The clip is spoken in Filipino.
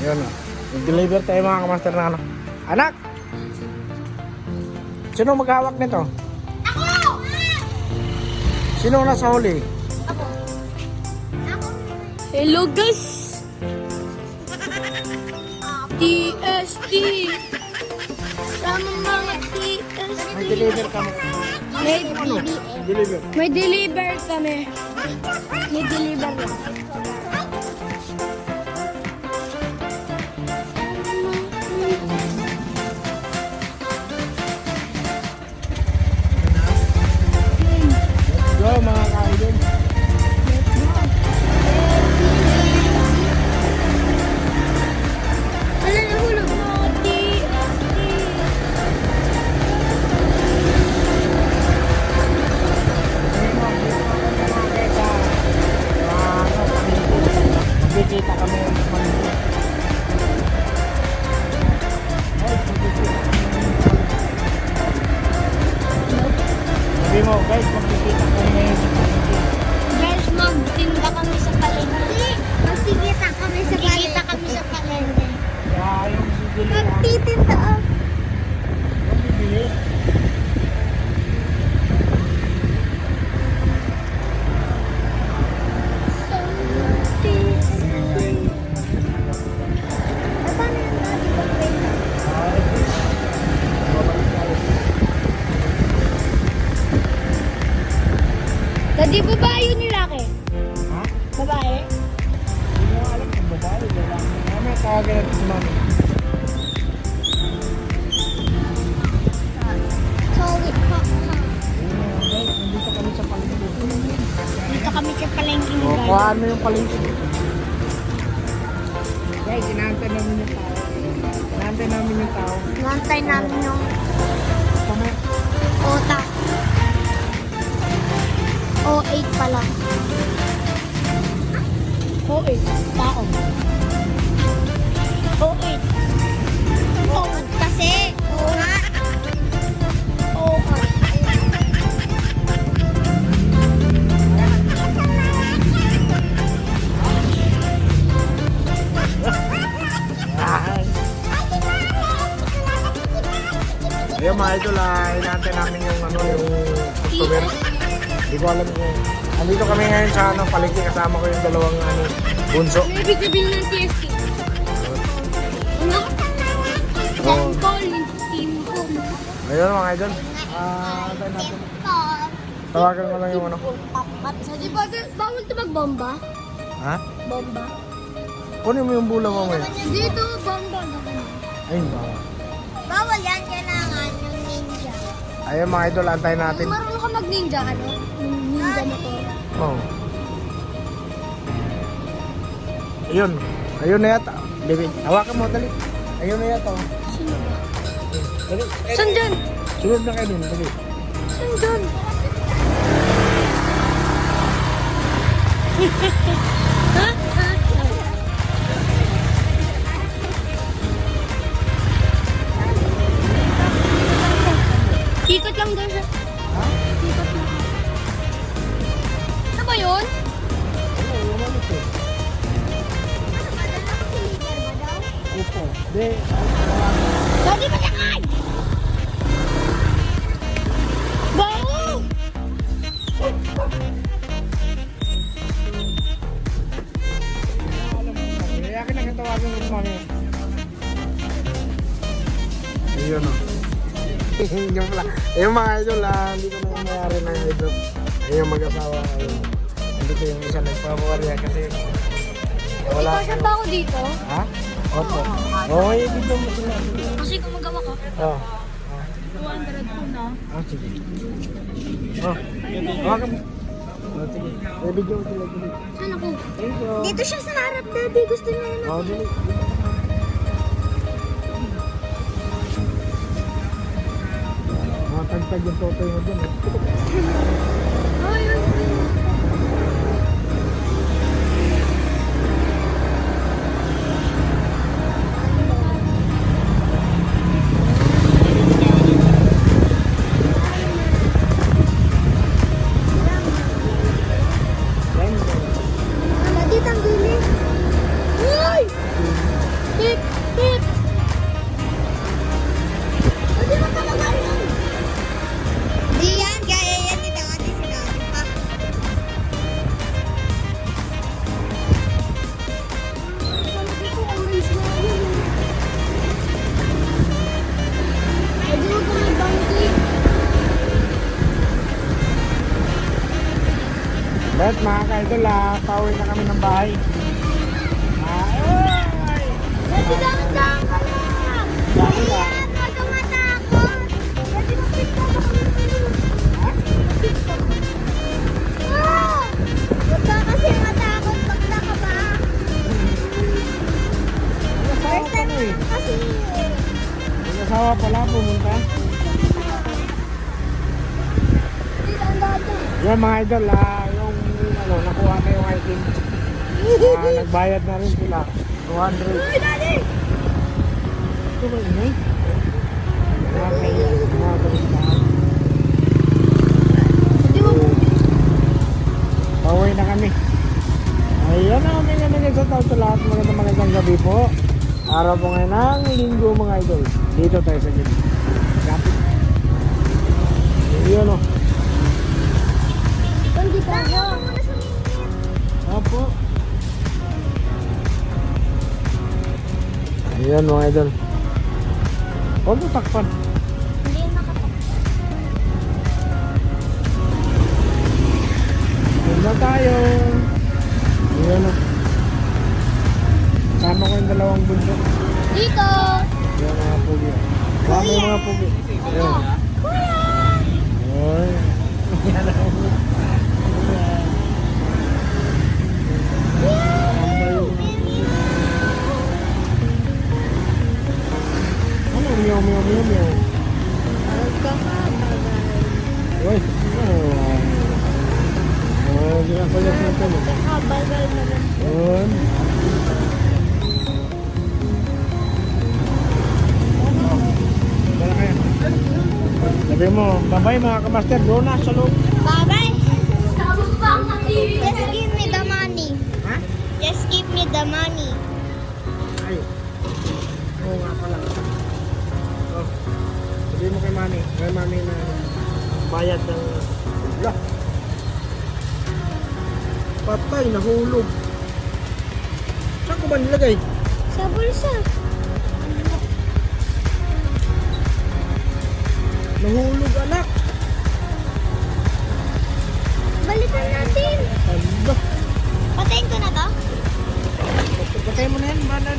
Yun. Nag-deliver tayo mga kamaster na ano. Anak! Sino maghawak nito? Ako! Sino nasa huli? Ako. Ako. Hello guys! TST! Sama mga TST! May deliver kami. May, Deliver. may deliver kami. May deliver Sabi mo, guys, magkikita kami ngayon palengke. Guys, magtinda kami sa palengke. Magkikita kami sa Magkikita kami sa palengke. Kaya yung. Magtitinda ako. Daddy, babae yun ni Laki. Ha? Babae? Hindi mo alam kung babae, lalaki. Mamaya tawagan natin si mami. Solid pa. Nandito kami sa palengke. Dito kami sa palengke O, kuhaan mo yung palengke. Guys, inaantay namin yung tao. Inaantay namin yung tao. Nantay namin yung Kami, otak. O8 pala. Oo eh. Tao. Oo eh. Oo, kasi. Oo nga. Oo. Ay. Ayun mga idol, ah, inaantay namin yung ano, yung customer. Hindi ko alam kung... Andito kami ngayon sa ano, palengke kasama ko yung dalawang ano, bunso. Ano ibig sabihin ng TST? Ano? Team ko. Ayun mga idol. Ah, natin. Tawagan ko lang yung ano. Sa di ba, bawal ito magbomba? Ha? Bomba? Kunin mo yung bula mo ngayon. Dito, bomba. Ayun ba? Bawal yan, kailangan yung ninja. Ayun mga idol, antay natin. Marunong ka mag-ninja, ano? Oo. Ayun. Ayun na yata. David, hawakan mo, dali. Ayun na yata. oh. Sino ba? Dali. Saan dyan? Sunod na kayo dun, dali. Saan dyan? Upo. Di. Daddy, matakay! Bawo! Kaya ka nagtawagan ko sa mami. Ayun o. Yung pala. Ayun mga idol ah, hindi ko na yung mayari ng idol. Ayun yung mag-asawa. Ayun. Andito yung isa nagpapawarya kasi wala. Ikaw ba ako dito? Ha? Opo. Oo, yung video mo sila. Kasi gumagawa ka. Oo. 200 po na. Ah, sige. Oh, hawakan mo. Oh, sige. May video mo sila. Saan ako? Dito siya sa harap, daddy. Gusto niya naman. Oh, dili. Matagtag yung totoy mo dun. eh. Let mga ka-idol, ah, pauwi na kami ng bahay. Ay! Daddy, dahan-dahan ka na. Huwag ka kasi. Nag-asawa pala pumunta. Yan mga idol, ah, ano, nakuha na yung item. Ah, nagbayad na rin sila. 200. Uy, Daddy! Ito ba yun eh? Balitaan. Di mo Pauwi na kami. Ayun na kami nga sa tao sa lahat. Magandang magandang gabi po. Araw po ngayon ng linggo mga idol. Dito tayo sa gym. Kapit. Yun o. Hindi ako. Opo. Ayan mga idol. Huwag mo takpan. Hindi nakatak. Yun na tayo. Ayan o. Sama ko yung dalawang bundok. Dito! Ayan mga pugi. Yung mga pugi. Ayan. Kuya! Ay. Ano? Bye-bye mga kamaster. Doon na sa loob. Bye-bye! Just give me the money. Ha? Just give me the money. Ay. Oo nga pala. Oh. Sabi mo kay mami. Kay mami na bayad ng... Wala. Patay, nahulog. Saan ko ba nilagay? Sa bulsa. Nahulog anak. Balikan natin. Patayin ko na to? Patayin mo na yan. Banan.